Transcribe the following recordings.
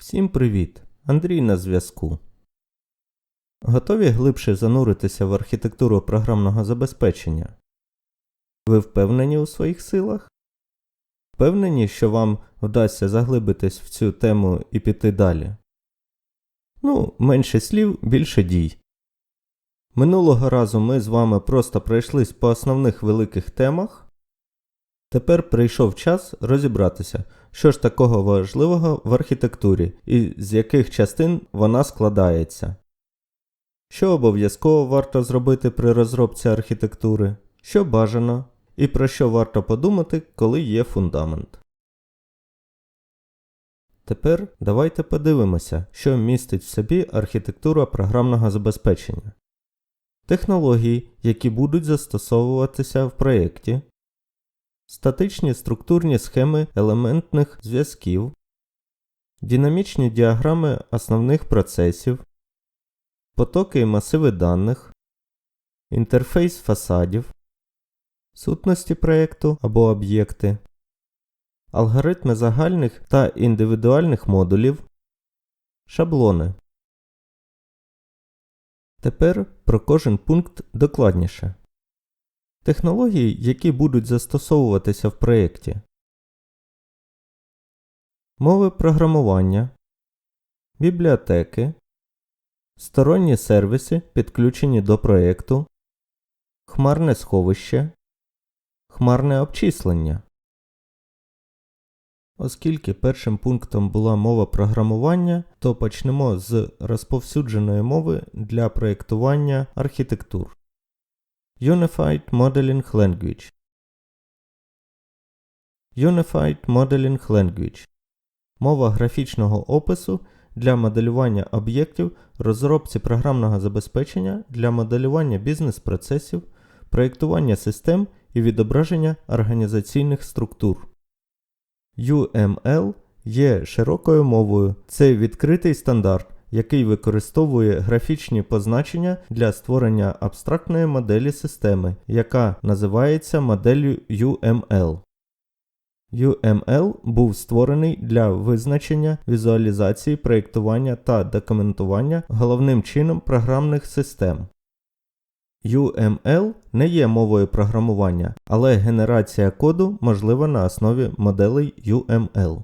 Всім привіт! Андрій на зв'язку. Готові глибше зануритися в архітектуру програмного забезпечення? Ви впевнені у своїх силах? Впевнені, що вам вдасться заглибитись в цю тему і піти далі? Ну, менше слів, більше дій. Минулого разу ми з вами просто пройшлись по основних великих темах. Тепер прийшов час розібратися, що ж такого важливого в архітектурі і з яких частин вона складається. Що обов'язково варто зробити при розробці архітектури, що бажано, і про що варто подумати, коли є фундамент. Тепер давайте подивимося, що містить в собі архітектура програмного забезпечення. Технології, які будуть застосовуватися в проєкті, статичні структурні схеми елементних зв'язків, динамічні діаграми основних процесів, потоки і масиви даних, інтерфейс фасадів, сутності проєкту або об'єкти, алгоритми загальних та індивідуальних модулів, шаблони. Тепер про кожен пункт докладніше. Технології, які будуть застосовуватися в проєкті. Мови програмування, бібліотеки, сторонні сервіси, підключені до проєкту, хмарне сховище, хмарне обчислення. Оскільки першим пунктом була мова програмування, то почнемо з розповсюдженої мови для проєктування архітектур. Unified Modeling Language Unified Modeling Language Мова графічного опису для моделювання об'єктів, розробці програмного забезпечення для моделювання бізнес-процесів, проєктування систем і відображення організаційних структур. UML є широкою мовою. Це відкритий стандарт, який використовує графічні позначення для створення абстрактної моделі системи, яка називається моделлю UML. UML був створений для визначення візуалізації, проєктування та документування головним чином програмних систем. UML не є мовою програмування, але генерація коду можлива на основі моделей UML.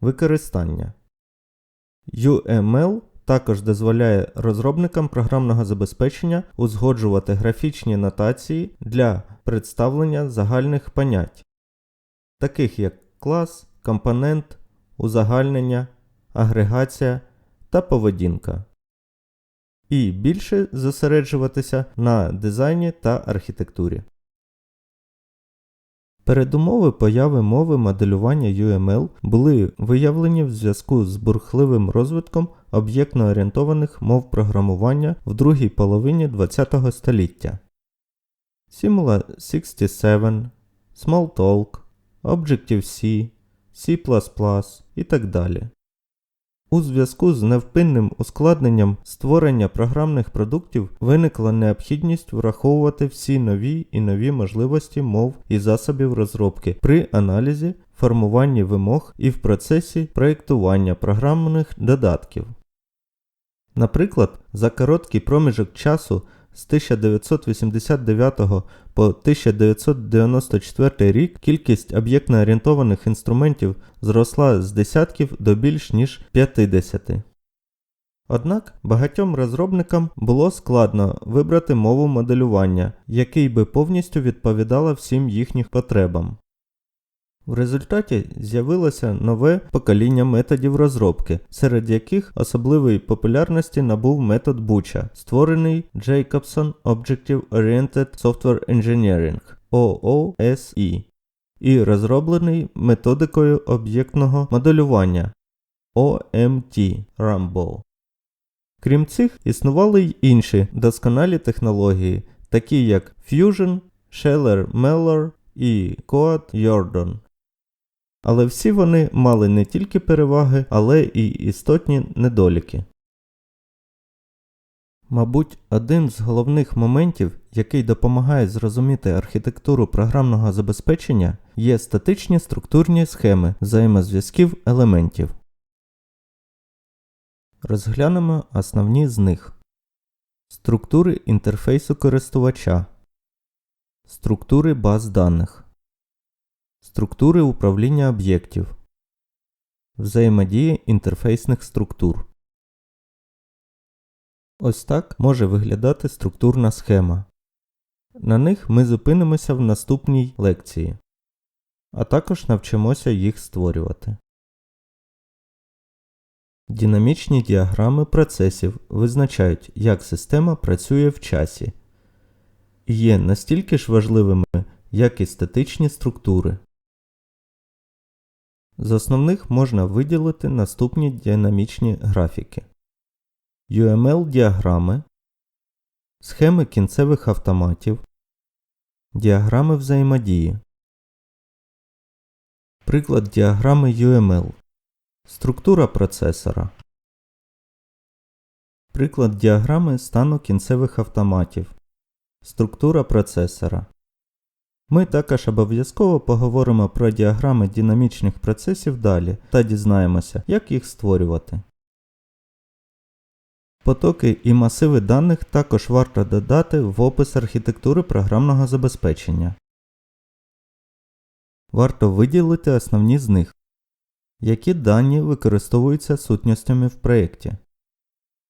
Використання UML також дозволяє розробникам програмного забезпечення узгоджувати графічні нотації для представлення загальних понять, таких як клас, компонент, узагальнення, агрегація та поведінка, і більше зосереджуватися на дизайні та архітектурі. Передумови появи мови моделювання UML були виявлені в зв'язку з бурхливим розвитком об'єктно орієнтованих мов програмування в другій половині ХХ століття. Simula 67, Smalltalk, Objective-C, C і так далі. У зв'язку з невпинним ускладненням створення програмних продуктів виникла необхідність враховувати всі нові і нові можливості мов і засобів розробки при аналізі, формуванні вимог і в процесі проєктування програмних додатків. Наприклад, за короткий проміжок часу з 1989 по 1994 рік кількість об'єктно орієнтованих інструментів зросла з десятків до більш ніж 50. Однак багатьом розробникам було складно вибрати мову моделювання, який би повністю відповідала всім їхнім потребам. В результаті з'явилося нове покоління методів розробки, серед яких особливої популярності набув метод Буча, створений Jacobson Objective Oriented Software Engineering OOSE і розроблений методикою об'єктного моделювання OMT Rambo. Крім цих, існували й інші досконалі технології, такі як Fusion, Scheller Mellor і Coat Jordan. Але всі вони мали не тільки переваги, але і істотні недоліки. Мабуть, один з головних моментів, який допомагає зрозуміти архітектуру програмного забезпечення, є статичні структурні схеми взаємозв'язків елементів. Розглянемо основні з них. Структури інтерфейсу користувача, структури баз даних, структури управління об'єктів, взаємодія інтерфейсних структур. Ось так може виглядати структурна схема. На них ми зупинимося в наступній лекції, а також навчимося їх створювати. Динамічні діаграми процесів визначають, як система працює в часі, і є настільки ж важливими, як і статичні структури. З основних можна виділити наступні динамічні графіки. UML-діаграми, схеми кінцевих автоматів, діаграми взаємодії. Приклад діаграми UML. Структура процесора. Приклад діаграми стану кінцевих автоматів. Структура процесора. Ми також обов'язково поговоримо про діаграми динамічних процесів далі та дізнаємося, як їх створювати. Потоки і масиви даних також варто додати в опис архітектури програмного забезпечення. Варто виділити основні з них, які дані використовуються сутностями в проєкті,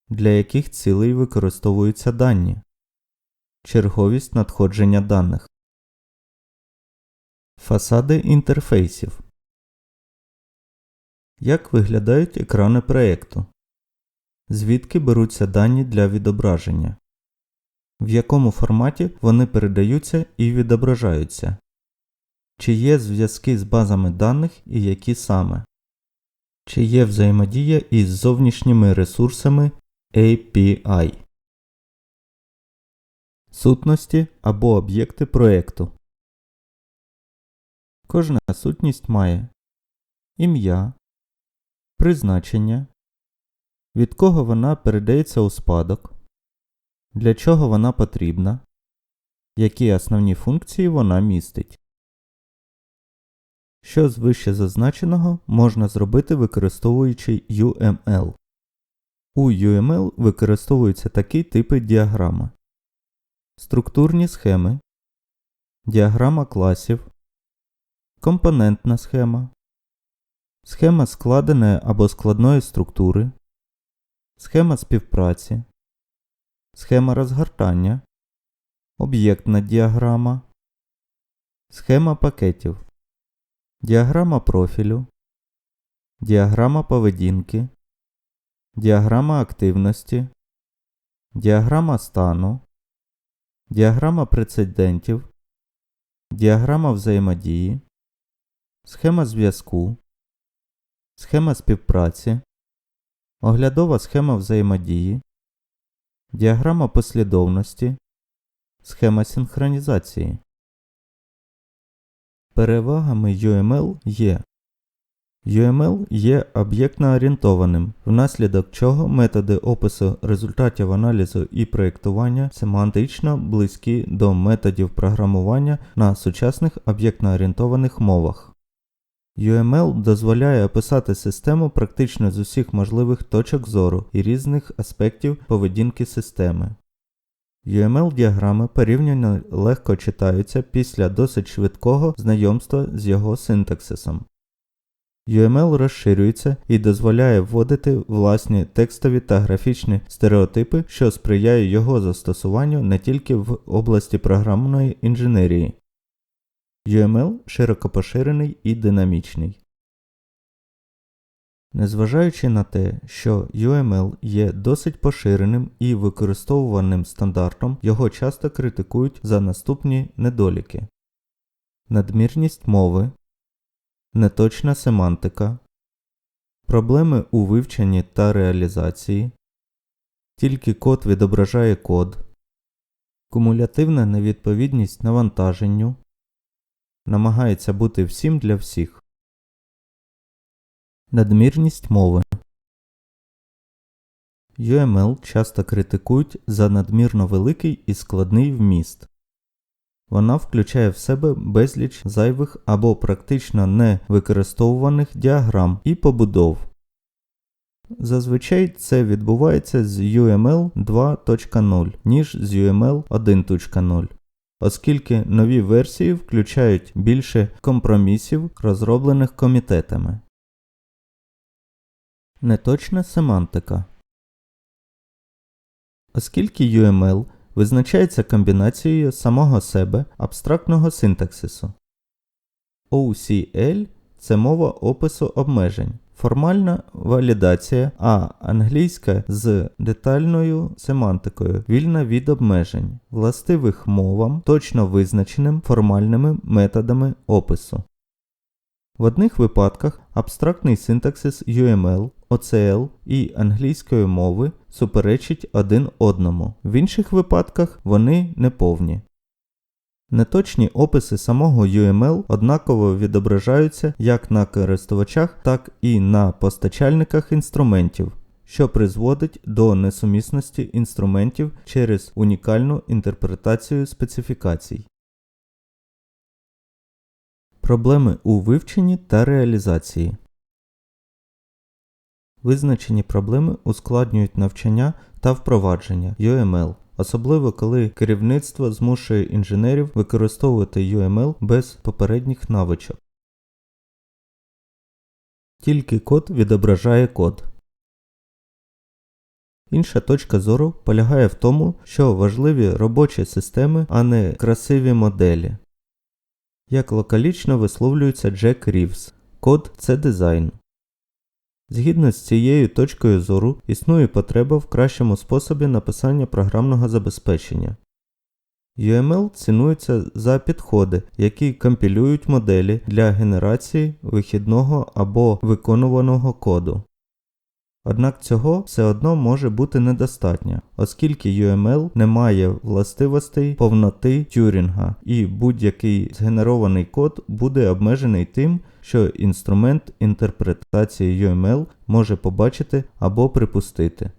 для яких цілей використовуються дані, черговість надходження даних, фасади інтерфейсів. Як виглядають екрани проєкту? Звідки беруться дані для відображення? В якому форматі вони передаються і відображаються? Чи є зв'язки з базами даних і які саме? Чи є взаємодія із зовнішніми ресурсами API? Сутності або об'єкти проєкту. Кожна сутність має ім'я, призначення, від кого вона передається у спадок, для чого вона потрібна, які основні функції вона містить. Що з вище зазначеного можна зробити використовуючи UML. У UML використовуються такі типи діаграми: структурні схеми, діаграма класів, компонентна схема, схема складеної або складної структури, схема співпраці, схема розгортання, об'єктна діаграма, схема пакетів. Діаграма профілю, діаграма поведінки, діаграма активності, діаграма стану, діаграма прецедентів, діаграма взаємодії, схема зв'язку, схема співпраці, оглядова схема взаємодії, діаграма послідовності, схема синхронізації. Перевагами UML є. UML є об'єктно орієнтованим, внаслідок чого методи опису результатів аналізу і проєктування семантично близькі до методів програмування на сучасних об'єктно орієнтованих мовах. UML дозволяє описати систему практично з усіх можливих точок зору і різних аспектів поведінки системи. UML-діаграми порівняно легко читаються після досить швидкого знайомства з його синтаксисом. UML розширюється і дозволяє вводити власні текстові та графічні стереотипи, що сприяє його застосуванню не тільки в області програмної інженерії. UML широко поширений і динамічний. Незважаючи на те, що UML є досить поширеним і використовуваним стандартом, його часто критикують за наступні недоліки: надмірність мови, неточна семантика, проблеми у вивченні та реалізації, тільки код відображає код, кумулятивна невідповідність навантаженню, намагається бути всім для всіх. Надмірність мови. UML часто критикують за надмірно великий і складний вміст. Вона включає в себе безліч зайвих або практично не використовуваних діаграм і побудов. Зазвичай це відбувається з UML 2.0, ніж з UML 1.0, оскільки нові версії включають більше компромісів, розроблених комітетами. Неточна семантика. Оскільки UML визначається комбінацією самого себе абстрактного синтаксису. OCL це мова опису обмежень, формальна валідація, а англійська з детальною семантикою вільна від обмежень, властивих мовам, точно визначеним формальними методами опису. В одних випадках абстрактний синтаксис UML, OCL і англійської мови суперечить один одному, в інших випадках вони неповні. Неточні описи самого UML однаково відображаються як на користувачах, так і на постачальниках інструментів, що призводить до несумісності інструментів через унікальну інтерпретацію специфікацій. Проблеми у вивченні та реалізації. Визначені проблеми ускладнюють навчання та впровадження UML, особливо коли керівництво змушує інженерів використовувати UML без попередніх навичок. Тільки код відображає код. Інша точка зору полягає в тому, що важливі робочі системи, а не красиві моделі. Як локалічно висловлюється Джек Рівс, код це дизайн. Згідно з цією точкою зору існує потреба в кращому способі написання програмного забезпечення. UML цінується за підходи, які компілюють моделі для генерації вихідного або виконуваного коду. Однак цього все одно може бути недостатньо, оскільки UML не має властивостей повноти Тюрінга, і будь-який згенерований код буде обмежений тим, що інструмент інтерпретації UML може побачити або припустити.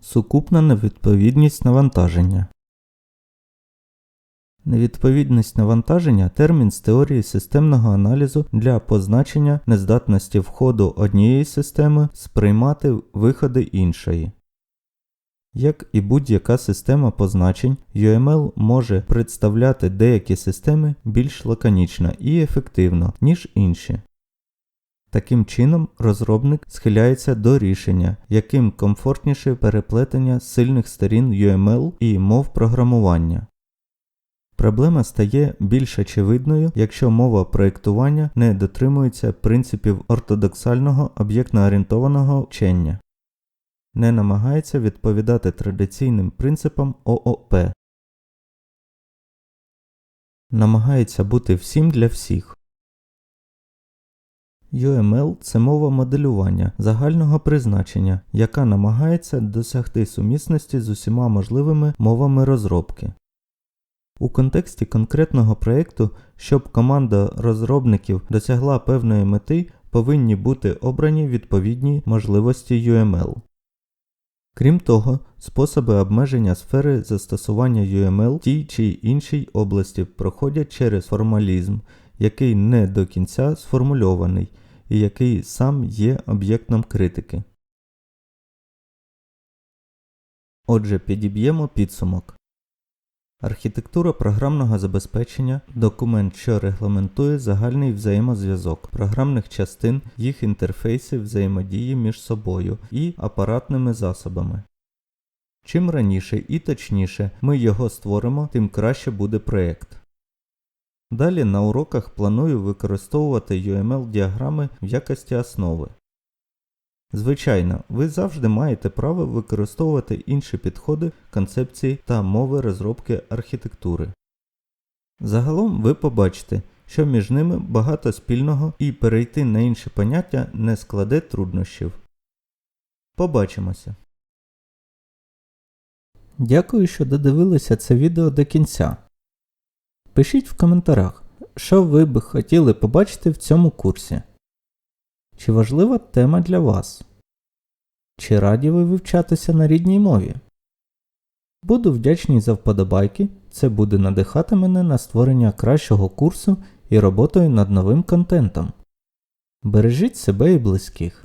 Сукупна невідповідність навантаження Невідповідність навантаження термін з теорії системного аналізу для позначення нездатності входу однієї системи сприймати виходи іншої. Як і будь-яка система позначень, UML може представляти деякі системи більш лаконічно і ефективно, ніж інші. Таким чином, розробник схиляється до рішення, яким комфортніше переплетення сильних сторін UML і мов програмування. Проблема стає більш очевидною, якщо мова проєктування не дотримується принципів ортодоксального об'єктно-орієнтованого вчення, не намагається відповідати традиційним принципам ООП, намагається бути всім для всіх. UML це мова моделювання загального призначення, яка намагається досягти сумісності з усіма можливими мовами розробки. У контексті конкретного проєкту, щоб команда розробників досягла певної мети, повинні бути обрані відповідні можливості UML. Крім того, способи обмеження сфери застосування UML в тій чи іншій області проходять через формалізм, який не до кінця сформульований і який сам є об'єктом критики. Отже, підіб'ємо підсумок. Архітектура програмного забезпечення документ, що регламентує загальний взаємозв'язок програмних частин, їх інтерфейсів взаємодії між собою і апаратними засобами. Чим раніше і точніше ми його створимо, тим краще буде проєкт. Далі на уроках планую використовувати UML-діаграми в якості основи. Звичайно, ви завжди маєте право використовувати інші підходи, концепції та мови розробки архітектури. Загалом ви побачите, що між ними багато спільного і перейти на інші поняття не складе труднощів. Побачимося. Дякую, що додивилися це відео до кінця. Пишіть в коментарях, що ви би хотіли побачити в цьому курсі. Чи важлива тема для вас? Чи раді ви вивчатися на рідній мові? Буду вдячний за вподобайки, це буде надихати мене на створення кращого курсу і роботою над новим контентом. Бережіть себе і близьких.